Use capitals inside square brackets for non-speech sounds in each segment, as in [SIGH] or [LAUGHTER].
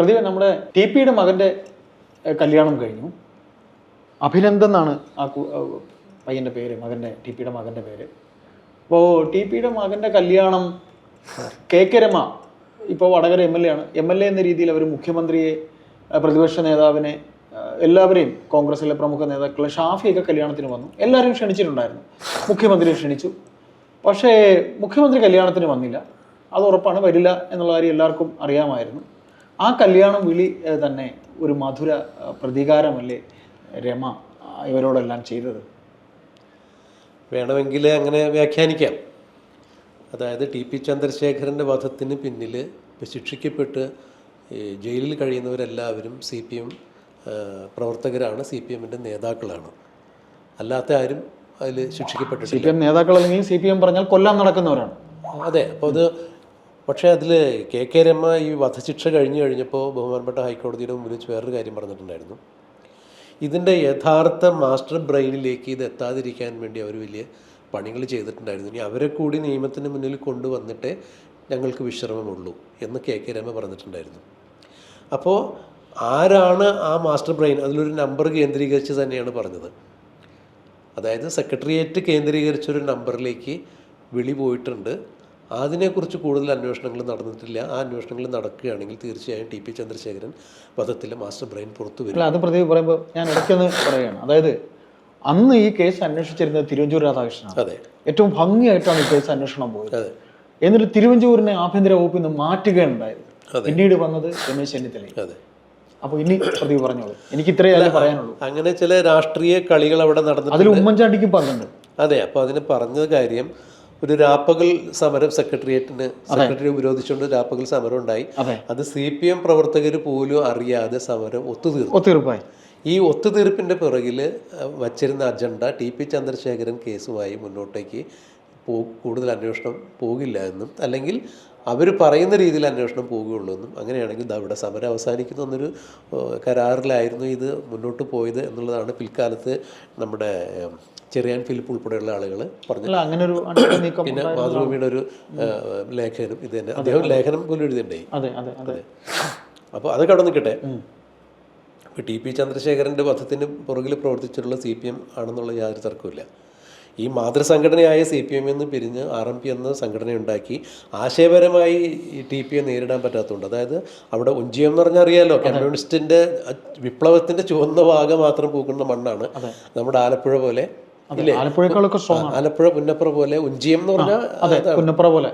പ്രതിഭ നമ്മുടെ ടി പിയുടെ മകന്റെ കല്യാണം കഴിഞ്ഞു. അഭിനന്ദൻ എന്നാണ്. ആ പയ്യന്റെ പയ്യന്റെ പേര് മകന്റെ ടി പിയുടെ മകന്റെ പേര്. അപ്പോൾ ടി പിയുടെ മകന്റെ കല്യാണം കെ കെ രമ ഇപ്പോൾ വടകര എം എൽ എ ആണ്. എം എൽ എ എന്ന രീതിയിൽ അവർ മുഖ്യമന്ത്രിയെ പ്രതിപക്ഷ നേതാവിനെ എല്ലാവരെയും കോൺഗ്രസിലെ പ്രമുഖ നേതാക്കളെ ഷാഫിയൊക്കെ കല്യാണത്തിന് വന്നു. എല്ലാവരും ക്ഷണിച്ചിട്ടുണ്ടായിരുന്നു. മുഖ്യമന്ത്രിയെ ക്ഷണിച്ചു. പക്ഷേ മുഖ്യമന്ത്രി കല്യാണത്തിന് വന്നില്ല. അത് ഉറപ്പാണ്. വരില്ല എന്നുള്ള കാര്യം എല്ലാവർക്കും അറിയാമായിരുന്നു. ആ കല്യാണം വിളി തന്നെ ഒരു മധുര പ്രതികാരമല്ലേ രമ ഇവരോടെല്ലാം ചെയ്തത്? വേണമെങ്കിൽ അങ്ങനെ വ്യാഖ്യാനിക്കാം. അതായത് ടി പി ചന്ദ്രശേഖരന്റെ വധത്തിന് പിന്നിൽ ശിക്ഷിക്കപ്പെട്ട് ജയിലിൽ കഴിയുന്നവരെല്ലാവരും സി പി എം പ്രവർത്തകരാണ് സി പി എമ്മിന്റെ നേതാക്കളാണ്. അല്ലാത്ത ആരും അതിൽ സി ശിക്ഷിക്കപ്പെട്ടിട്ടില്ല പി എം നേതാക്കൾ അല്ലെങ്കിൽ സി പി എം പറഞ്ഞാൽ കൊല്ലാൻ നടക്കുന്നവരാണ്. അതെ അപ്പോൾ അത് പക്ഷേ അതിൽ കെ കെ രമ ഈ വധശിക്ഷ കഴിഞ്ഞു കഴിഞ്ഞപ്പോൾ ബഹുമാനപ്പെട്ട ഹൈക്കോടതിയുടെ മുമ്പിൽ വെച്ച് വേറൊരു കാര്യം പറഞ്ഞിട്ടുണ്ടായിരുന്നു. ഇതിന്റെ യഥാർത്ഥ മാസ്റ്റർ ബ്രെയിനിലേക്ക് ഇത് എത്താതിരിക്കാൻ വേണ്ടി അവർ വലിയ പണികൾ ചെയ്തിട്ടുണ്ടായിരുന്നു. ഇനി അവരെ കൂടി നിയമത്തിന് മുന്നിൽ കൊണ്ടുവന്നിട്ടേ ഞങ്ങൾക്ക് വിശ്രമമുള്ളൂ എന്ന് കെ കെ രമ പറഞ്ഞിട്ടുണ്ടായിരുന്നു. അപ്പോൾ ആരാണ് ആ മാസ്റ്റർ ബ്രെയിൻ? അതിലൊരു നമ്പർ കേന്ദ്രീകരിച്ച് തന്നെയാണ് പറഞ്ഞത്. അതായത് സെക്രട്ടേറിയറ്റ് കേന്ദ്രീകരിച്ചൊരു നമ്പറിലേക്ക് വിളി പോയിട്ടുണ്ട്. അതിനെക്കുറിച്ച് കൂടുതൽ അന്വേഷണങ്ങൾ നടന്നിട്ടില്ല. ആ അന്വേഷണങ്ങൾ നടക്കുകയാണെങ്കിൽ തീർച്ചയായും ടി പി ചന്ദ്രശേഖരൻ വധത്തിലെ മാസ്റ്റർ ബ്രെയിൻ പുറത്തു വരും. അത് പ്രതി പറയുമ്പോൾ ഞാൻ ഇടയ്ക്കൊന്ന് പറയുകയാണ്. അതായത് അന്ന് ഈ കേസ് അന്വേഷിച്ചിരുന്നത് തിരുവഞ്ചൂർ രാധാകൃഷ്ണൻ അതെ. ഏറ്റവും ഭംഗിയായിട്ടാണ് ഈ കേസ് അന്വേഷണം പോയത്. അതെ. എന്നിട്ട് തിരുവഞ്ചൂരിനെ ആഭ്യന്തര വകുപ്പിൽ നിന്ന് മാറ്റുകയുണ്ടായത് പിന്നീട് വന്നത് രമേശ് ചെന്നിത്തല അതെ. അപ്പോൾ ഇനി പ്രതി പറഞ്ഞോളൂ. എനിക്ക് ഇത്രയേ പറയാനുള്ളൂ. അങ്ങനെ ചില രാഷ്ട്രീയ കളികൾ അവിടെ നടന്നു അതിൽ ഉമ്മൻചാണ്ടിക്ക് പങ്കുണ്ട്. അതെ അപ്പോൾ അതിന് പറഞ്ഞ കാര്യം ഒരു രാപ്പകൽ സമരം സെക്രട്ടേറിയറ്റിന് സെക്രട്ടറി വിരോധിച്ചുകൊണ്ട് രാപ്പകൽ സമരം ഉണ്ടായി. അത്. സി പി എം പ്രവർത്തകർ പോലും അറിയാതെ സമരം ഒത്തുതീർപ്പ് ഒത്തുതീർപ്പായി. ഈ ഒത്തുതീർപ്പിന്റെ പിറകിൽ വച്ചിരുന്ന അജണ്ട ടി പി ചന്ദ്രശേഖരൻ കേസുമായി മുന്നോട്ടേക്ക് പോ കൂടുതൽ അന്വേഷണം പോകില്ല എന്നും അല്ലെങ്കിൽ അവർ പറയുന്ന രീതിയിൽ അന്വേഷണം പോകുകയുള്ളൂ എന്നും അങ്ങനെയാണെങ്കിൽ ദാ ഇവിടെ സമരം അവസാനിക്കുന്ന എന്നൊരു കരാറിലായിരുന്നു ഇത് മുന്നോട്ട് പോയത് എന്നുള്ളതാണ് പിൽക്കാലത്ത് നമ്മുടെ ചെറിയാൻ ഫിലിപ്പ് ഉൾപ്പെടെയുള്ള ആളുകൾ പറഞ്ഞു. അങ്ങനെ ഒരു പിന്നെ. മാതൃഭൂമിയുടെ ഒരു ലേഖനം ഇത് തന്നെ. അദ്ദേഹം ലേഖനം പോലും എഴുതിയിട്ടുണ്ടായി അതെ അതെ അതെ. അപ്പോൾ അതൊക്കെ അവിടെ നിൽക്കട്ടെ. ഇപ്പോൾ ടി പി ചന്ദ്രശേഖരന്റെ വധത്തിന് പുറകിൽ പ്രവർത്തിച്ചിട്ടുള്ള സി പി എം ആണെന്നുള്ള യാതൊരു തർക്കമില്ല ഈ മാതൃസംഘടനയായ സി പി എം എന്ന് പിരിഞ്ഞ് ആർ എം പി എന്ന സംഘടനയുണ്ടാക്കി ആശയപരമായി ഈ ടി പിയെ നേരിടാൻ പറ്റാത്തതുകൊണ്ട് അതായത് അവിടെ ഒഞ്ചിയം എന്ന് പറഞ്ഞാൽ അറിയാലോ കമ്മ്യൂണിസ്റ്റിന്റെ വിപ്ലവത്തിന്റെ ചുവന്ന ഭാഗം മാത്രം പൂക്കുന്ന മണ്ണാണ് നമ്മുടെ ആലപ്പുഴ പോലെ അതെ ആലപ്പുഴക്കാളൊക്കെ സ്ട്രോങ് ആണ്. ആലപ്പുഴ പുന്നപ്പുറ പോലെ ഉഞ്ചിയം എന്ന് പറഞ്ഞാൽ പുന്നപ്പുറ പോലെ.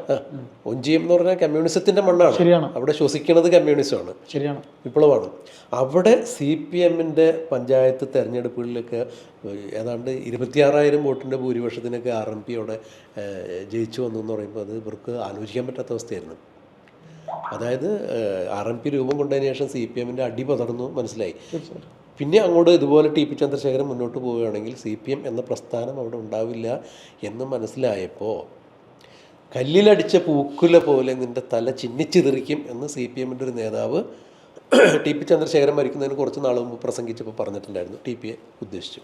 ഉഞ്ചിയം എന്ന് പറഞ്ഞാൽ കമ്മ്യൂണിസത്തിന്റെ മണ്ണാണ്. ശരിയാണ്. അവിടെ ശ്വസിക്കുന്നത് കമ്മ്യൂണിസമാണ്. ശരിയാണ്. വിപ്ലവമാണ്. അവിടെ സി പി എമ്മിന്റെ പഞ്ചായത്ത് തെരഞ്ഞെടുപ്പുകളിലൊക്കെ ഏതാണ്ട് ഇരുപത്തിയാറായിരം വോട്ടിന്റെ ഭൂരിപക്ഷത്തിനൊക്കെ ആർ എം പി അവിടെ ജയിച്ചു വന്നു എന്ന് പറയുമ്പോൾ അത് ഇവർക്ക് ആലോചിക്കാൻ പറ്റാത്ത അവസ്ഥയായിരുന്നു. അതായത് ആർ എം പി രൂപം കൊണ്ടതിന് ശേഷം സി പി എമ്മിന്റെ അടി പതർന്നു മനസ്സിലായി? പിന്നെ അങ്ങോട്ട് ഇതുപോലെ ടി പി ചന്ദ്രശേഖരൻ മുന്നോട്ട് പോവുകയാണെങ്കിൽ സി പി എം എന്ന പ്രസ്ഥാനം അവിടെ ഉണ്ടാവില്ല എന്ന് മനസ്സിലായപ്പോൾ കല്ലിലടിച്ച പൂക്കുല പോലെ നിന്റെ തല ചിന്നിച്ചിതെറിക്കും എന്ന് സി പി എമ്മിന്റെ ഒരു നേതാവ് [CLEARS THROAT] ടി പി ചന്ദ്രശേഖരൻ മരിക്കുന്നതിന് കുറച്ച് നാൾ മുമ്പ് പ്രസംഗിച്ചപ്പോൾ പറഞ്ഞിട്ടുണ്ടായിരുന്നു. ടി പിയെ ഉദ്ദേശിച്ചു.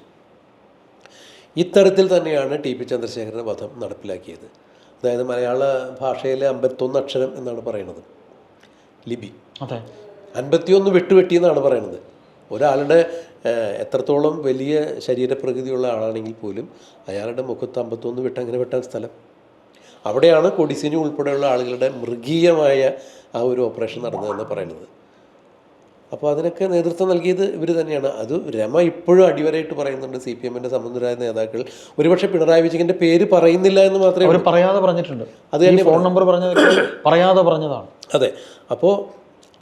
ഇത്തരത്തിൽ തന്നെയാണ് ടി പി ചന്ദ്രശേഖരന്റെ വധം നടപ്പിലാക്കിയത്. അതായത് മലയാള ഭാഷയിലെ അമ്പത്തൊന്ന് അക്ഷരം എന്നാണ് പറയുന്നത്. ലിപി. അതെ. അൻപത്തിയൊന്ന് വെട്ടുവെട്ടി എന്നാണ് പറയുന്നത്. ഒരാളുടെ എത്രത്തോളം വലിയ ശരീരപ്രകൃതിയുള്ള ആളാണെങ്കിൽ പോലും അയാളുടെ മുഖത്ത് അമ്പത്തൊന്ന് വിട്ടങ്ങനെ അങ്ങനെ വെട്ടാൻ സ്ഥലം. അവിടെയാണ് കൊടിസിനി ഉൾപ്പെടെയുള്ള ആളുകളുടെ മൃഗീയമായ ആ ഒരു ഓപ്പറേഷൻ നടന്നതെന്ന് പറയുന്നത്. അപ്പോൾ അതിനൊക്കെ നേതൃത്വം നൽകിയത് ഇവർ തന്നെയാണ്. അത് രമ ഇപ്പോഴും അടിവരായിട്ട് പറയുന്നുണ്ട് സി പി എമ്മിന്റെ സംബന്ധരായ നേതാക്കൾ. ഒരുപക്ഷെ പിണറായി വിജയന്റെ പേര് പറയുന്നില്ല എന്ന് മാത്രമേ അവർ പറയാതെ പറഞ്ഞിട്ടുണ്ട്. അത് ഫോൺ നമ്പർ പറഞ്ഞത് [COUGHS] പറയാതെ പറഞ്ഞതാണ്. അതെ. അപ്പോൾ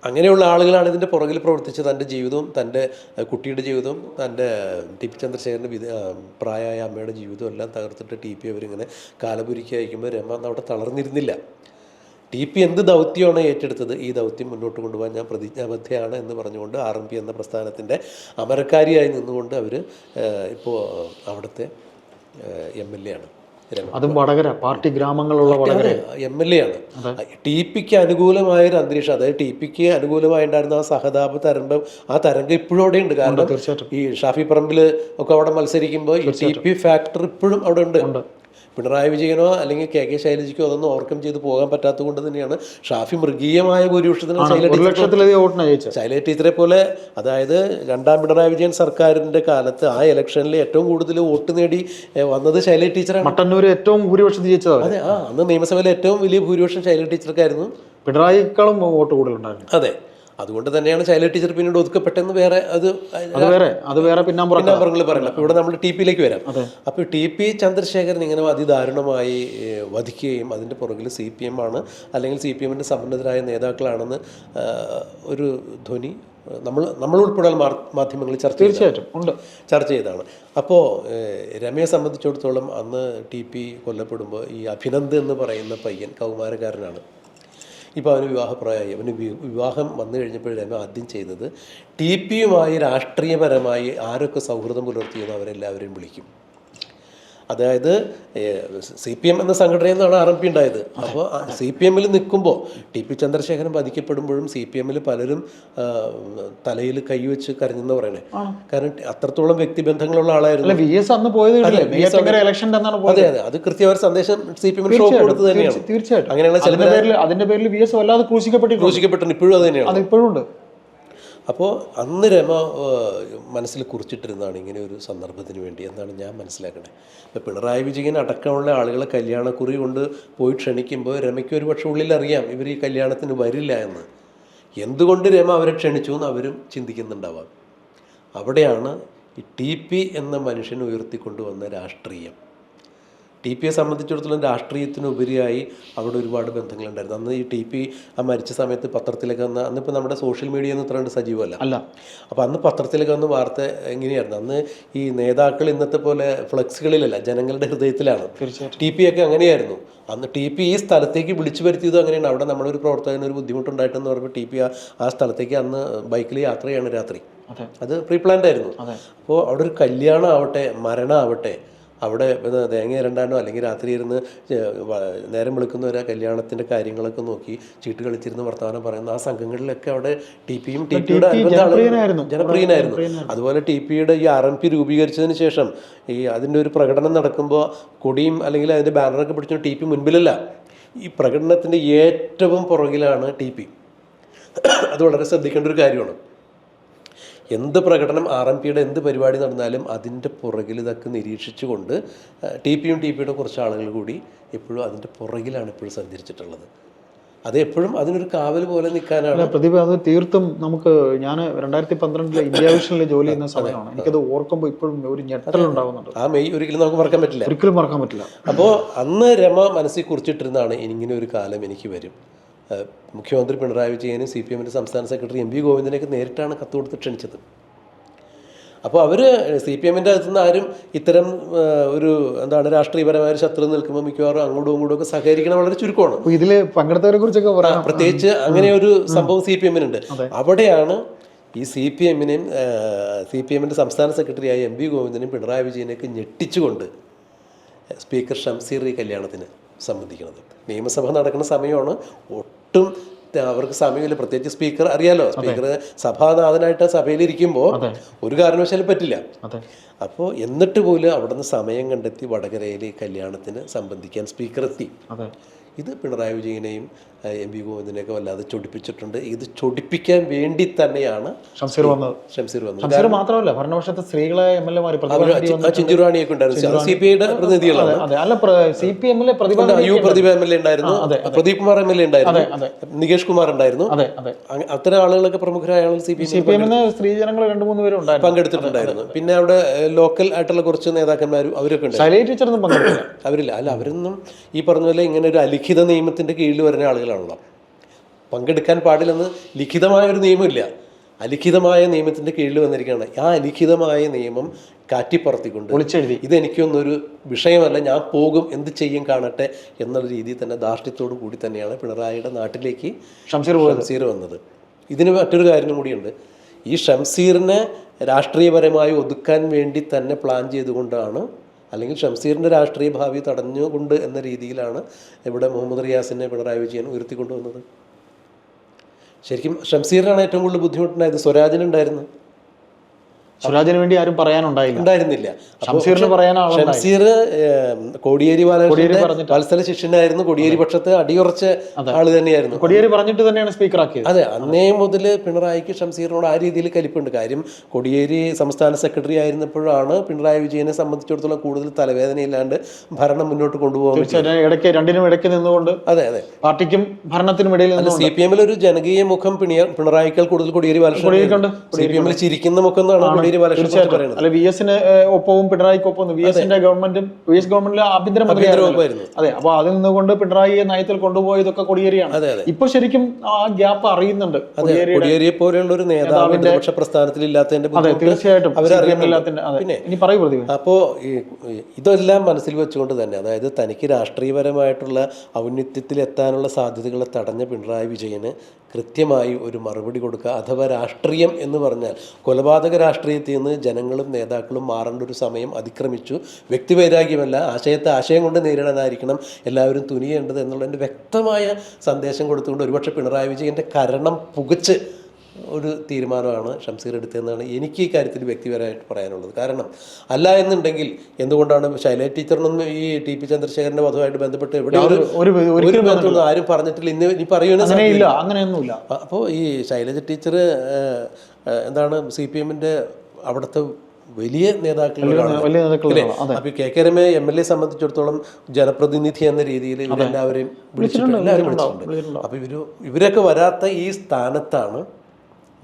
അങ്ങനെയുള്ള ആളുകളാണ് ഇതിന്റെ പുറകിൽ പ്രവർത്തിച്ച് തന്റെ ജീവിതവും തന്റെ കുട്ടിയുടെ ജീവിതവും തന്റെ ടി പി ചന്ദ്രശേഖരന്റെ വിധ പ്രായമായ അമ്മയുടെ ജീവിതവും എല്ലാം തകർത്തിട്ട് ടി പി അവരിങ്ങനെ കാലപുരിക്ക് അയക്കുമ്പോൾ രമ അവിടെ തളർന്നിരുന്നില്ല. ടി പി എന്ത് ദൗത്യമാണ് ഏറ്റെടുത്തത്? ഈ ദൗത്യം മുന്നോട്ട് കൊണ്ടുപോകാൻ ഞാൻ പ്രതിജ്ഞാബദ്ധയാണ് എന്ന് പറഞ്ഞുകൊണ്ട് ആർ എം പി എന്ന പ്രസ്ഥാനത്തിന്റെ അമരക്കാരിയായി നിന്നുകൊണ്ട് അവർ ഇപ്പോൾ അവിടുത്തെ എം എൽ എ ആണ്. അതും വടകര പാർട്ടി ഗ്രാമങ്ങളുള്ള വടകര. എം എൽ എ ആണ്. ടി പിക്ക് അനുകൂലമായ ഒരു അന്തരീക്ഷം അതായത് ടി പിക്ക് അനുകൂലമായിട്ടുണ്ടായിരുന്ന ആ സഹതാപ തരംഗം ആ തരംഗം ഇപ്പോഴും അവിടെ ഉണ്ട് കാരണം തീർച്ചയായിട്ടും. ഈ ഷാഫി പറമ്പിൽ ഒക്കെ അവിടെ മത്സരിക്കുമ്പോൾ ഈ ടി പി ഫാക്ടർ ഇപ്പോഴും അവിടെ ഉണ്ട്. പിണറായി വിജയനോ അല്ലെങ്കിൽ കെ കെ ശൈലജയ്ക്കോ അതൊന്നും ഓവർകം ചെയ്ത് പോകാൻ പറ്റാത്തത് കൊണ്ട് തന്നെയാണ് ഷാഫി മൃഗീയമായ ഭൂരിപക്ഷത്തിന് ശൈല ടീച്ചറെ പോലെ അതായത് രണ്ടാം പിണറായി വിജയൻ സർക്കാരിന്റെ കാലത്ത് ആ ഇലക്ഷനിൽ ഏറ്റവും കൂടുതൽ വോട്ട് നേടി വന്നത് ശൈല ടീച്ചറാണ്. മട്ടന്നൂർ ഏറ്റവും ഭൂരിപക്ഷം ജയിച്ചത് അതെ ആ അന്ന് നിയമസഭയിൽ ഏറ്റവും വലിയ ഭൂരിപക്ഷം ശൈല ടീച്ചർക്കായിരുന്നു. പിണറായിക്കാളും വോട്ട് കൂടുതലുണ്ടായിരുന്നു. അതെ. അതുകൊണ്ട് തന്നെയാണ് ശൈല ടീച്ചർ പിന്നീട് ഒതുക്കപ്പെട്ടെന്ന് വേറെ അത് അത് വേറെ അത് വേറെ പിന്നാമ്പുറങ്ങൾ പറയില്ല അപ്പോൾ ഇവിടെ നമ്മൾ ടി പിയിലേക്ക് വരാം. അപ്പോൾ ടി പി ചന്ദ്രശേഖരൻ ഇങ്ങനെ അതിദാരുണമായി ദാരുണമായി വധിക്കുകയും അതിന്റെ പുറകിൽ സി പി എം ആണ് അല്ലെങ്കിൽ സി പി എമ്മിന്റെ സമ്പന്നതരായ നേതാക്കളാണെന്ന് ഒരു ധ്വനി നമ്മൾ നമ്മൾ ഉൾപ്പെടെ മാധ്യമങ്ങളിൽ ചർച്ച തീർച്ചയായിട്ടും ഉണ്ട്. ചർച്ച ചെയ്തതാണ്. അപ്പോൾ രമയെ സംബന്ധിച്ചിടത്തോളം അന്ന് ടി പി കൊല്ലപ്പെടുമ്പോൾ ഈ അഭിനന്ദ് എന്ന് പറയുന്ന പയ്യൻ കൗമാരക്കാരനാണ്. ഇപ്പോൾ അവന് വിവാഹപ്രായമായി അവന് വിവാഹം വന്നു കഴിഞ്ഞപ്പോൾ രമ ആദ്യം ചെയ്തത് ടി പിയുമായി രാഷ്ട്രീയപരമായി ആരൊക്കെ സൗഹൃദം പുലർത്തിയെന്ന് അവരെല്ലാവരെയും വിളിക്കും. അതായത് സി പി എം എന്ന സംഘടനയിൽ നിന്നാണ് ആർ എം പി ഉണ്ടായത്. അപ്പോൾ സി പി എമ്മിൽ നിൽക്കുമ്പോൾ ടി പി ചന്ദ്രശേഖരൻ വധിക്കപ്പെടുമ്പോഴും സി പി എമ്മിൽ പലരും തലയിൽ കൈവച്ച് കരഞ്ഞെന്ന് പറയണേ. കാരണം അത്രത്തോളം വ്യക്തിബന്ധങ്ങളുള്ള ആളായിരുന്നു. വി എസ് അന്ന് പോയത് അതെ അതെ. അത് കൃത്യമായ സന്ദേശം സി പി എമ്മിന് ഷോക്ക് കൊടുത്തത് തന്നെയാണ്. തീർച്ചയായിട്ടും. അങ്ങനെയുള്ള ചില അതിന്റെ പേരിൽ അതിന്റെ പേരിൽ വി എസ് വല്ലാതെ ക്രൂശിക്കപ്പെട്ടു ക്രൂശിക്കപ്പെട്ടു ഇപ്പോഴും അത് തന്നെയാണ്. ഇപ്പോഴും ഉണ്ട്. അപ്പോൾ അന്ന് രമ മനസ്സിൽ കുറിച്ചിട്ടിരുന്നതാണ് ഇങ്ങനെ ഒരു സന്ദർഭത്തിന് വേണ്ടി എന്നാണ് ഞാൻ മനസ്സിലാക്കണേ. ഇപ്പോൾ പിണറായി വിജയൻ അടക്കമുള്ള ആളുകളെ കല്യാണക്കുറി കൊണ്ട് പോയി ക്ഷണിക്കുമ്പോൾ രമയ്ക്ക് ഒരു പക്ഷേ ഉള്ളിലറിയാം ഇവർ ഈ കല്യാണത്തിന് വരില്ല എന്ന്. എന്തുകൊണ്ട് രമ അവരെ ക്ഷണിച്ചു എന്ന് അവരും ചിന്തിക്കുന്നുണ്ടാവാം. അവിടെയാണ് ഈ ടി പി എന്ന മനുഷ്യൻ ഉയർത്തിക്കൊണ്ടുവന്ന രാഷ്ട്രീയം. ടി പിയെ സംബന്ധിച്ചിടത്തോളം രാഷ്ട്രീയത്തിനുപരിയായി അവിടെ ഒരുപാട് ബന്ധങ്ങളുണ്ടായിരുന്നു. അന്ന് ഈ ടി പി ആ മരിച്ച സമയത്ത് പത്രത്തിലൊക്കെ വന്ന അന്നിപ്പോൾ നമ്മുടെ സോഷ്യൽ മീഡിയ ഒന്നും ഇത്രണ്ട് സജീവമല്ല. അല്ല. അപ്പോൾ അന്ന് പത്രത്തിലൊക്കെ വന്ന് വാർത്ത എങ്ങനെയായിരുന്നു? അന്ന് ഈ നേതാക്കൾ ഇന്നത്തെ പോലെ ഫ്ലെക്സുകളിലല്ല ജനങ്ങളുടെ ഹൃദയത്തിലാണ്. ടി പി ഒക്കെ അങ്ങനെയായിരുന്നു. അന്ന് ടി പി ഈ സ്ഥലത്തേക്ക് വിളിച്ചു വരുത്തിയത് അങ്ങനെയാണ്. അവിടെ നമ്മുടെ ഒരു പ്രവർത്തകന് ഒരു ബുദ്ധിമുട്ടുണ്ടായിട്ടെന്ന് പറയുമ്പോൾ ടി പി ആ ആ സ്ഥലത്തേക്ക് അന്ന് ബൈക്കിൽ യാത്ര ചെയ്യാണ് രാത്രി. അതെ. പ്രീ പ്ലാൻഡ് ആയിരുന്നു. അപ്പോൾ അവിടെ ഒരു കല്യാണം ആവട്ടെ മരണം ആവട്ടെ അവിടെ തേങ്ങ ഇരണ്ടാനോ അല്ലെങ്കിൽ രാത്രി ഇരുന്ന് നേരം വിളിക്കുന്ന നേരം വിളിക്കുന്നവരാ കല്യാണത്തിന്റെ കാര്യങ്ങളൊക്കെ നോക്കി ചീട്ട് കളിച്ചിരുന്ന് വർത്തമാനം പറയുന്ന ആ സംഘങ്ങളിലൊക്കെ അവിടെ ടി പിയും ടി പിയുടെ ജനപ്രിയനായിരുന്നു. ജനപ്രിയനായിരുന്നു. അതുപോലെ ടി പിയുടെ ഈ ആർ എം പി രൂപീകരിച്ചതിന് ശേഷം ഈ അതിന്റെ ഒരു പ്രകടനം നടക്കുമ്പോൾ കൊടിയും അല്ലെങ്കിൽ അതിന്റെ ബാനറൊക്കെ പിടിച്ചു ടി പി മുൻപിലല്ല ഈ പ്രകടനത്തിന്റെ ഏറ്റവും പുറകിലാണ് ടി പി. അത് വളരെ ശ്രദ്ധിക്കേണ്ട ഒരു കാര്യമാണ്. എന്ത് പ്രകടനം ആർ എം പിയുടെ എന്ത് പരിപാടി നടന്നാലും അതിന്റെ പുറകിൽ ഇതൊക്കെ നിരീക്ഷിച്ചുകൊണ്ട് ടി പിയും ടി പിയുടെ കുറച്ച് ആളുകൾ കൂടി എപ്പോഴും അതിന്റെ പുറകിലാണ് ഇപ്പോഴും സഞ്ചരിച്ചിട്ടുള്ളത്. അത് എപ്പോഴും അതിനൊരു കാവൽ പോലെ നിൽക്കാനാണ്. പ്രദീപ് പ്രതിഭ അത് തീർത്തും നമുക്ക് ഞാൻ രണ്ടായിരത്തി പന്ത്രണ്ടിലെ ഇന്ത്യ വിഷനിൽ ജോലി ചെയ്യുന്ന സമയമാണ്. എനിക്കത് ഓർക്കുമ്പോൾ ഇപ്പോഴും ഒരു ഞെട്ടൽ ഉണ്ടാകുന്നുണ്ട് ആ മെയ് ഒരിക്കലും നമുക്ക് മറക്കാൻ പറ്റില്ല. ഒരിക്കലും മറക്കാൻ പറ്റില്ല. അപ്പോൾ അന്ന് രമ മനസ്സിൽ കുറിച്ചിട്ടിരുന്നാണ് ഇങ്ങനെ ഒരു കാലം എനിക്ക് വരും. മുഖ്യമന്ത്രി പിണറായി വിജയനും സി പി എമ്മിന്റെ സംസ്ഥാന സെക്രട്ടറി എം വി ഗോവിന്ദനെയൊക്കെ നേരിട്ടാണ് കത്ത് കൊടുത്ത് ക്ഷണിച്ചത്. അപ്പോൾ അവർ സി പി എമ്മിന്റെ അകത്തുനിന്ന് ആരും ഇത്തരം ഒരു എന്താണ് രാഷ്ട്രീയപരമായ ഒരു ശത്രു നിൽക്കുമ്പോൾ മിക്കവാറും അങ്ങോട്ടും ഇങ്ങോട്ടും ഒക്കെ സഹകരിക്കണം വളരെ ചുരുക്കമാണ്. ഇതിൽ പങ്കെടുത്തവരെ കുറിച്ചൊക്കെ പറയാം. പ്രത്യേകിച്ച് അങ്ങനെ ഒരു സംഭവം സി പി എമ്മിനുണ്ട്. അവിടെയാണ് ഈ സി പി എമ്മിനെയും സി പി എമ്മിന്റെ സംസ്ഥാന സെക്രട്ടറിയായ എം വി ഗോവിന്ദനെയും പിണറായി വിജയനെയൊക്കെ ഞെട്ടിച്ചുകൊണ്ട് സ്പീക്കർ ഷംസീർ ഈ കല്യാണത്തിന് സംബന്ധിക്കുന്നത് നിയമസഭ നടക്കുന്ന സമയമാണ് ഒട്ടും അവർക്ക് സമയമില്ല. പ്രത്യേകിച്ച് സ്പീക്കർ അറിയാലോ. സ്പീക്കർ സഭാനാഥനായിട്ട് സഭയിൽ ഇരിക്കുമ്പോൾ ഒരു കാരണവശാലും പറ്റില്ല. അപ്പോൾ എന്നിട്ട് പോലും അവിടുന്ന് സമയം കണ്ടെത്തി വടകരയിലെ കല്യാണത്തിന് സംബന്ധിക്കാൻ സ്പീക്കർ എത്തി. ഇത് പിണറായി വിജയനെയും എം വി ഗോവിന്ദനെയൊക്കെ വല്ലാതെ ചൊടിപ്പിച്ചിട്ടുണ്ട്. ഇത് ചൊടിപ്പിക്കാൻ വേണ്ടി തന്നെയാണ് ഷംസീർ വന്നത്. ഷംസീർ വന്നത്. ഷംസീർ മാത്രമല്ല ഭരണപക്ഷത്തെ സ്ത്രീകളായ എം എൽ എമാർ ആ ചിഞ്ചുറാണിയൊക്കെ ഉണ്ടായിരുന്നു. സി പി ഐയുടെ പ്രതിനിധികളാണ്. അതെ അല്ല സി പി എമ്മിലെ Prathibha U Prathibha M L A ഉണ്ടായിരുന്നു. Pradeep Kumar M L A ഉണ്ടായിരുന്നു. നികേഷ് കുമാർ ഉണ്ടായിരുന്നു. അത്തരം ആളുകളൊക്കെ പ്രമുഖരായ ആളുകൾ സി പി സി പി എമ്മിന് സ്ത്രീജനങ്ങൾ രണ്ടു മൂന്ന് പേരും ഉണ്ടായിരുന്നു. പങ്കെടുത്തിട്ടുണ്ടായിരുന്നു. പിന്നെ അവിടെ ലോക്കൽ ആയിട്ടുള്ള കുറച്ച് നേതാക്കന്മാരും അവരൊക്കെ ഉണ്ട് ശൈലജ ടീച്ചറൊന്നും പങ്കെടുത്തില്ല. അവരില്ല. അല്ല അവരൊന്നും ഈ പറഞ്ഞ പോലെ ഇങ്ങനെ ഒരു അലിഖിത നിയമത്തിന്റെ കീഴിൽ വരുന്ന ആളുകളാണല്ലോ. പങ്കെടുക്കാൻ പാടില്ലെന്ന് ലിഖിതമായ ഒരു നിയമമില്ല. അലിഖിതമായ നിയമത്തിന്റെ കീഴിൽ വന്നിരിക്കുകയാണ്. ആ അലിഖിതമായ നിയമം കാറ്റിപ്പറത്തിക്കൊണ്ട് ഒളിച്ചെഴുതി. ഇതെനിക്കൊന്നൊരു വിഷയമല്ല. ഞാൻ പോകും എന്ത് ചെയ്യും കാണട്ടെ എന്നുള്ള രീതിയിൽ തന്നെ ധാർഷ്ട്യത്തോടു കൂടി തന്നെയാണ് പിണറായിയുടെ നാട്ടിലേക്ക് ഷംസീർ ഷംസീർ വന്നത്. ഇതിന് മറ്റൊരു കാര്യം കൂടിയുണ്ട്. ഈ ഷംസീറിനെ രാഷ്ട്രീയപരമായി ഒതുക്കാൻ വേണ്ടി തന്നെ പ്ലാൻ ചെയ്തുകൊണ്ടാണ് അല്ലെങ്കിൽ ഷംസീറിന്റെ രാഷ്ട്രീയ ഭാവി തടഞ്ഞുകൊണ്ട് എന്ന രീതിയിലാണ് ഇവിടെ മുഹമ്മദ് റിയാസിനെ പിണറായി വിജയൻ ഉയർത്തിക്കൊണ്ടുവന്നത്. ശരിക്കും ഷംസീറിനാണ് ഏറ്റവും കൂടുതൽ ബുദ്ധിമുട്ടുണ്ടായത് സ്വരാജിനുണ്ടായിരുന്നു. സ്വരാജിന് വേണ്ടി ആരും പറയാനുണ്ടായില്ല. ഉണ്ടായിരുന്നില്ല. അപ്പൊ ഷംസീറിന് പറയാൻ ഷംസീർ കോടിയേരി പറഞ്ഞിട്ട്. വത്സല ശിഷ്യനായിരുന്നു. കോടിയേരി പക്ഷത്ത് അടിയുറച്ച ആൾ തന്നെയായിരുന്നു. കോടിയേരി പറഞ്ഞിട്ട് തന്നെയാണ് സ്പീക്കർ ആക്കിയത് അതെ അന്നേ മുതൽ പിണറായിക്ക് ഷംസീറിനോട് ആ രീതിയിൽ കലിപ്പുണ്ട്. കാര്യം കോടിയേരി സംസ്ഥാന സെക്രട്ടറി ആയിരുന്നപ്പോഴാണ് പിണറായി വിജയനെ സംബന്ധിച്ചിടത്തോളം കൂടുതൽ തലവേദനയില്ലാണ്ട് ഭരണം മുന്നോട്ട് കൊണ്ടുപോകാൻ ഇടയ്ക്ക് രണ്ടിനും ഇടയ്ക്ക് നിന്നുകൊണ്ട് അതെ അതെ. പാർട്ടിക്കും ഭരണത്തിനും ഇടയിൽ സി പി എമ്മിൽ ഒരു ജനകീയ മുഖം പിണറായിക്കാൾ കൂടുതൽ കോടിയേരി ബാലകൃഷ്ണൻ സി പി എമ്മിൽ ചിരിക്കുന്ന മുഖം എന്നാണ് പറയുന്നത്. അല്ല വി എസിന് ഒപ്പവും പിണറായിക്ക് ഒപ്പം വി എസിന്റെ ഗവൺമെന്റും വി എസ് ഗവൺമെന്റിലെ ആഭ്യന്തര മന്ത്രിയായിരുന്നു അതെ അപ്പൊ അതിൽ നിന്നുകൊണ്ട് പിണറായിയെ നയത്തിൽ കൊണ്ടുപോയതൊക്കെ കൊടിയേരിയാണ്. ഇപ്പൊ ശരിക്കും ആ ഗ്യാപ്പ് അറിയുന്നുണ്ട് കൊടിയേരിയെ പോലെയുള്ള ഒരു നേതാവിന്റെ പ്രതിപക്ഷ പ്രസ്ഥാനത്തിൽ ഇല്ലാത്തതിന്റെ തീർച്ചയായിട്ടും. പിന്നെ ഇനി പറയൂ ഈ ഇതെല്ലാം മനസ്സിൽ വെച്ചുകൊണ്ട് തന്നെ അതായത് തനിക്ക് രാഷ്ട്രീയപരമായിട്ടുള്ള ഔന്നിത്യത്തിൽ എത്താനുള്ള സാധ്യതകളെ തടഞ്ഞ പിണറായി വിജയന് കൃത്യമായി ഒരു മറുപടി കൊടുക്കുക അഥവാ രാഷ്ട്രീയം എന്ന് പറഞ്ഞാൽ കൊലപാതക രാഷ്ട്രീയത്തിൽ നിന്ന് ജനങ്ങളും നേതാക്കളും മാറേണ്ട ഒരു സമയം അതിക്രമിച്ചു. വ്യക്തിവൈരാഗ്യമല്ല ആശയത്തെ ആശയം കൊണ്ട് നേരിടാനായിരിക്കണം എല്ലാവരും തുനിയേണ്ടത് എന്നുള്ളതിന്റെ വ്യക്തമായ സന്ദേശം കൊടുത്തുകൊണ്ട് ഒരുപക്ഷെ പിണറായി വിജയന്റെ കരണം പുകച്ച് ഒരു തീരുമാനമാണ് ഷംസീർ എടുത്തതെന്നാണ് എനിക്ക് ഈ കാര്യത്തിൽ വ്യക്തിപരമായിട്ട് പറയാനുള്ളത്. കാരണം അല്ല എന്നുണ്ടെങ്കിൽ എന്തുകൊണ്ടാണ് ശൈല ടീച്ചറിനൊന്നും ഈ ടി പി ചന്ദ്രശേഖരന്റെ വധവുമായിട്ട് ബന്ധപ്പെട്ട് എവിടെ ഒരു ബന്ധമൊന്നും ആരും പറഞ്ഞിട്ടില്ല. ഇന്ന് ഇനി പറയുന്ന അങ്ങനെയൊന്നുമില്ല. അപ്പോൾ ഈ ശൈലജ ടീച്ചർ എന്താണ് സി പി എമ്മിന്റെ അവിടുത്തെ വലിയ നേതാക്കളാണ് അപ്പൊ കെ കെ രമയെ എം എൽ എ സംബന്ധിച്ചിടത്തോളം ജനപ്രതിനിധി എന്ന രീതിയിൽ ഇവരെല്ലാവരെയും വിളിച്ചിട്ടുണ്ട്. എല്ലാവരും വിളിച്ചിട്ടുണ്ട്. അപ്പൊ ഇവർ ഇവരൊക്കെ വരാത്ത ഈ സ്ഥാനത്താണ്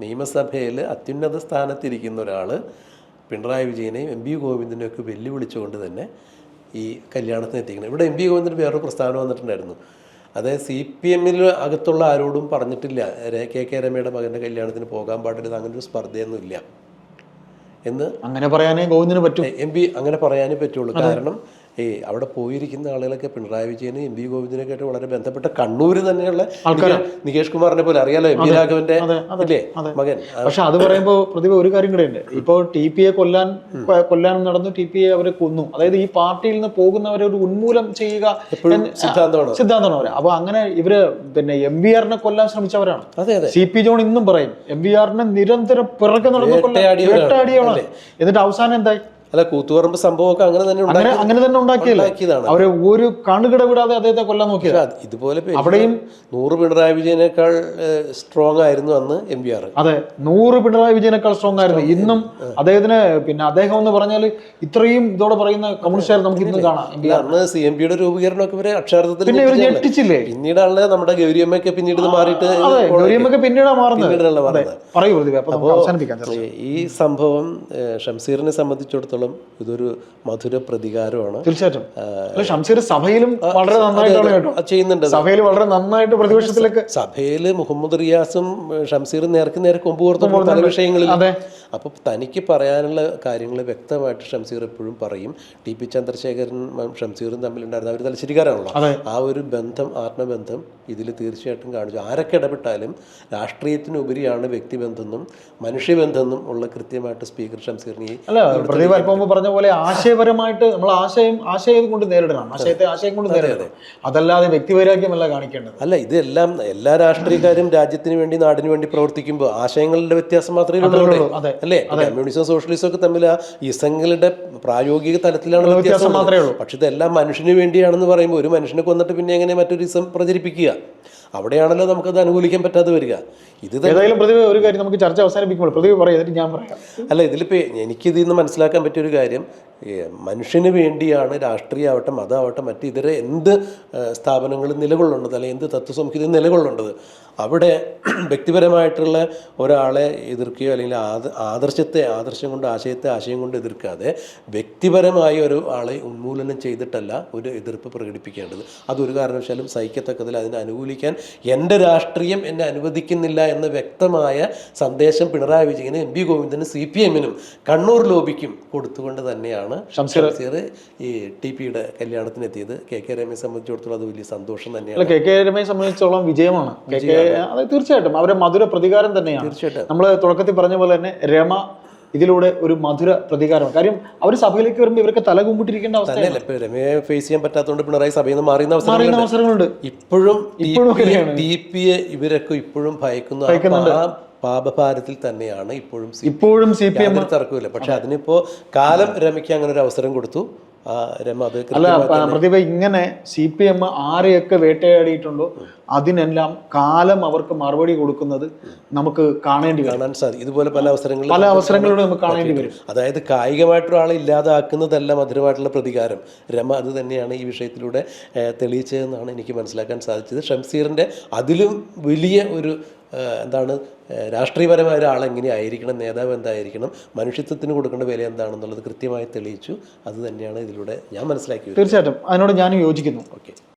നിയമസഭയിൽ അത്യുന്നത സ്ഥാനത്തിരിക്കുന്ന ഒരാൾ പിണറായി വിജയനെയും എം പി ഗോവിന്ദനെയും ഒക്കെ വെല്ലുവിളിച്ചുകൊണ്ട് തന്നെ ഈ കല്യാണത്തിന് എത്തിക്കണം ഇവിടെ എം പി ഗോവിന്ദന് വേറൊരു പ്രസ്താവന വന്നിട്ടുണ്ടായിരുന്നു. അതായത് സി പി എമ്മിൽ അകത്തുള്ള ആരോടും പറഞ്ഞിട്ടില്ല. കെ കെ രമയുടെ മകന്റെ കല്യാണത്തിന് പോകാൻ പാടില്ല അങ്ങനെ ഒരു സ്പർദ്ധയൊന്നുമില്ല. എന്ന് അങ്ങനെ പറയാനേ ഗോവിന്ദിന് പറ്റും. എം പി അങ്ങനെ പറയാനേ പറ്റുള്ളൂ. കാരണം ഈ അവിടെ പോയിരിക്കുന്ന ആളുകളൊക്കെ പിണറായി വിജയനും എം വി ഗോവിന്ദനൊക്കെ ആയിട്ട് വളരെ ബന്ധപ്പെട്ട കണ്ണൂർ തന്നെയുള്ള നികേ- നികേഷ് കുമാറിനെ പോലെ അറിയാലോ എം വി രാഘവന്റെ മകൻ. പക്ഷെ അത് പറയുമ്പോ പ്രതിഭ ഒരു കാര്യം കൂടെ ഉണ്ട്. ഇപ്പോ ടി പി എ കൊല്ലാൻ കൊല്ലാൻ നടന്നു ടി പി എ അവരെ കൊന്നു. അതായത് ഈ പാർട്ടിയിൽ നിന്ന് പോകുന്നവരെ ഒരു ഉന്മൂലനം ചെയ്യുക സിദ്ധാന്തമാണ്? സിദ്ധാന്തമാണ് അവർ? അപ്പൊ അങ്ങനെ ഇവർ പിന്നെ എം വി ആറിനെ കൊല്ലാൻ ശ്രമിച്ചവരാണ്. അതെ അതെ. സി പി ജോൺ ഇന്നും പറയും എം വി ആറിനെ നിരന്തരം പിറകെ നടന്നു വേട്ടയാടിയവരാണ്. എന്നിട്ട് അവസാനം എന്തായി? അല്ല കൂത്തുപറമ്പ് സംഭവമൊക്കെ അങ്ങനെ തന്നെ അങ്ങനെ അങ്ങനെ തന്നെ ഉണ്ടാക്കിയതാണ്. അവർ ഒരു കണ്ണുകിട വിടാതെ അദ്ദേഹത്തെ കൊല്ലാൻ നോക്കിയത്? പക്ഷെ ഇതുപോലെ അവിടെയും നൂറ് പിണറായി വിജയനേക്കാൾ സ്ട്രോങ് ആയിരുന്നു അന്ന് എം പി ആർ. അതെ നൂറ് പിണറായി വിജയനേക്കാൾ സ്ട്രോങ് ആയിരുന്നു. ഇന്നും അദ്ദേഹത്തിന് പിന്നെ അദ്ദേഹം എന്ന് പറഞ്ഞാൽ ഇത്രയും ഇതോടെ പറയുന്ന കമ്മ്യൂണിസ്റ്റുകാർ നമുക്ക് ഇന്നും കാണാം. അന്ന് സി എം പിയുടെ രൂപീകരണമൊക്കെ ഇവരെ അക്ഷരാർത്ഥത്തിൽ പിന്നെ ഇവർ. ഞെട്ടിച്ചില്ലേ? പിന്നീടാണ് നമ്മുടെ ഗൗരിയമ്മയൊക്കെ പിന്നീട് മാറിയിട്ട് അതെ ഗൗരിയമ്മക്ക് പിന്നീടാ മാറുന്നത്. പറയൂ ഈ സംഭവം ഷംസീറിനെ സംബന്ധിച്ചിടത്തോളം ഇതൊരു മധുര പ്രതികാരമാണ്. തീർച്ചയായിട്ടും. ഷംസീർ സഭയിലും വളരെ നന്നായിട്ടാണ് ചെയ്യുന്നുണ്ട് സഭയിൽ വളരെ നന്നായിട്ട് പ്രതിപക്ഷത്തിലേക്ക് സഭയിൽ മുഹമ്മദ് റിയാസും ഷംസീറും നേർക്ക് നേരെ കൊമ്പ് കോർത്തുമ്പോൾ പല വിഷയങ്ങളിൽ അപ്പോൾ തനിക്ക് പറയാനുള്ള കാര്യങ്ങൾ വ്യക്തമായിട്ട് ഷംസീർ എപ്പോഴും പറയും. ടി പി ചന്ദ്രശേഖരൻ ഷംസീറും തമ്മിലുണ്ടായിരുന്ന അവർ തലശ്ശേരിക്കാരാണല്ലോ. ആ ഒരു ബന്ധം ആത്മബന്ധം ഇതിൽ തീർച്ചയായിട്ടും കാണിച്ചു. ആരൊക്കെ ഇടപെട്ടാലും രാഷ്ട്രീയത്തിനുപരിയാണ് വ്യക്തിബന്ധമെന്നും മനുഷ്യബന്ധമെന്നും ഉള്ള കൃത്യമായിട്ട് സ്പീക്കർ ഷംസീറിനെ അല്ല പ്രദീപ് അല്പം പറഞ്ഞ പോലെ ആശയപരമായിട്ട് നമ്മൾ ആശയം ആശയം കൊണ്ട് നേരിടണം. ആശയത്തെ ആശയം കൊണ്ട് നേരിടണം. അതല്ലാതെ വ്യക്തിവൈരാഗ്യമല്ല കാണിക്കേണ്ടത്. അല്ല ഇതെല്ലാം എല്ലാ രാഷ്ട്രീയക്കാരും രാജ്യത്തിന് വേണ്ടി നാടിന് വേണ്ടി പ്രവർത്തിക്കുമ്പോൾ ആശയങ്ങളുടെ വ്യത്യാസം മാത്രമേ ഉള്ളൂ. അതെ. അല്ലേ? കമ്മ്യൂണിസം സോഷ്യലിസം ഒക്കെ തമ്മിൽ ആ ഇസങ്ങളുടെ പ്രായോഗിക തലത്തിലാണ് വ്യത്യാസം മാത്രമേ ഉള്ളൂ. പക്ഷെ ഇതെല്ലാം മനുഷ്യന് വേണ്ടിയാണെന്ന് പറയുമ്പോൾ ഒരു മനുഷ്യനെ കൊന്നിട്ട് പിന്നെ എങ്ങനെ മറ്റൊരു ഇസം പ്രചരിപ്പിക്കുക? അവിടെയാണല്ലോ നമുക്കത് അനുകൂലിക്കാൻ പറ്റാതെ വരിക. ഇത് ഏതായാലും പ്രതിഭ ഒരു കാര്യം നമുക്ക് ചർച്ച അവസാനിപ്പിക്കുമ്പോൾ പ്രതിഭ പറയാം ഞാൻ പറയാം. അല്ല ഇതിലിപ്പോൾ എനിക്കിതിൽ നിന്ന് മനസ്സിലാക്കാൻ പറ്റിയൊരു കാര്യം മനുഷ്യന് വേണ്ടിയാണ് രാഷ്ട്രീയമാവട്ടെ മതമാവട്ടെ മറ്റ് ഇതര എന്ത് സ്ഥാപനങ്ങളും നിലകൊള്ളേണ്ടത് അല്ലെങ്കിൽ എന്ത് തത്വസംഹിത നിലകൊള്ളേണ്ടത് അവിടെ വ്യക്തിപരമായിട്ടുള്ള ഒരാളെ എതിർക്കുകയോ അല്ലെങ്കിൽ ആദ ആദർശത്തെ ആദർശം കൊണ്ട് ആശയത്തെ ആശയം കൊണ്ട് എതിർക്കാതെ വ്യക്തിപരമായ ഒരു ആളെ ഉന്മൂലനം ചെയ്തിട്ടല്ല ഒരു എതിർപ്പ് പ്രകടിപ്പിക്കേണ്ടത്. അതൊരു കാരണവശാലും സഹിക്കത്തക്കതിൽ അതിനെ അനുകൂലിക്കാൻ എന്റെ രാഷ്ട്രീയം എന്നെ അനുവദിക്കുന്നില്ല എന്ന വ്യക്തമായ സന്ദേശം പിണറായി വിജയന് എം പി ഗോവിന്ദന് സി പി എമ്മിനും കണ്ണൂർ ലോബിക്കും കൊടുത്തുകൊണ്ട് തന്നെയാണ് ഷംസീർ ഈ ടി പിയുടെ കല്യാണത്തിന് എത്തിയത് കെ കെ രമയെ സംബന്ധിച്ചിടത്തോളം അത് വലിയ സന്തോഷം തന്നെയാണ്. കെ കെ രമയെ സംബന്ധിച്ചോളം വിജയമാണ്. അത് തീർച്ചയായിട്ടും. അവരെ മധുര പ്രതികാരം തന്നെയാണ്. തീർച്ചയായിട്ടും. നമ്മൾ തുടക്കത്തിൽ പറഞ്ഞ പോലെ തന്നെ രമ ഇതിലൂടെ ഒരു മധുര പ്രതികാരമാണ്. കാര്യം അവർ സഭയിലേക്ക് വരുമ്പോൾ ഇവർക്ക് തല കുമ്പിട്ടിരിക്കേണ്ട അവസ്ഥ രമയെ ഫേസ് ചെയ്യാൻ പറ്റാത്തതുകൊണ്ട് പിണറായി സഭയിൽ നിന്ന് മാറിയുന്ന അവസരങ്ങളുണ്ട്. ഇപ്പോഴും ഇപ്പോഴും അങ്ങനെയാണ്. ടി പിയെ ഇവരൊക്കെ ഇപ്പോഴും ഭയക്കുന്ന ആ പാപഭാരത്തിൽ തന്നെയാണ് ഇപ്പോഴും ഇപ്പോഴും സി പി എം തർക്കമില്ല. പക്ഷെ അതിനിപ്പോ കാലം രമയ്ക്ക് അങ്ങനെ ഒരു അവസരം കൊടുത്തു. രമ അത് അല്ല പ്രതിഭ ഇങ്ങനെ സി പി എം ആരെയൊക്കെ വേട്ടയാടിയിട്ടുണ്ടോ അതിനെല്ലാം കാലം അവർക്ക് മറുപടി കൊടുക്കുന്നത് നമുക്ക് കാണേണ്ടി കാണാൻ സാധിക്കും. ഇതുപോലെ പല അവസരങ്ങളിലും പല അവസരങ്ങളിലൂടെ നമുക്ക് കാണേണ്ടി വരും. അതായത് കായികമായിട്ടൊരാളെ ഇല്ലാതാക്കുന്നതല്ല മധുരമായിട്ടുള്ള പ്രതികാരം. രമ അത് തന്നെയാണ് ഈ വിഷയത്തിലൂടെ തെളിയിച്ചതെന്നാണ് എനിക്ക് മനസ്സിലാക്കാൻ സാധിച്ചത്. ഷംസീറിന്റെ അതിലും വലിയ ഒരു എന്താണ് രാഷ്ട്രീയപരമായ ഒരാൾ എങ്ങനെയായിരിക്കണം നേതാവ് എന്തായിരിക്കണം മനുഷ്യത്വത്തിന് കൊടുക്കേണ്ട വില എന്താണെന്നുള്ളത് കൃത്യമായി തെളിയിച്ചു. അത് തന്നെയാണ് ഇതിലൂടെ ഞാൻ മനസ്സിലാക്കിയത്. തീർച്ചയായിട്ടും. അതിനോട് ഞാനും യോജിക്കുന്നു. ഓക്കെ.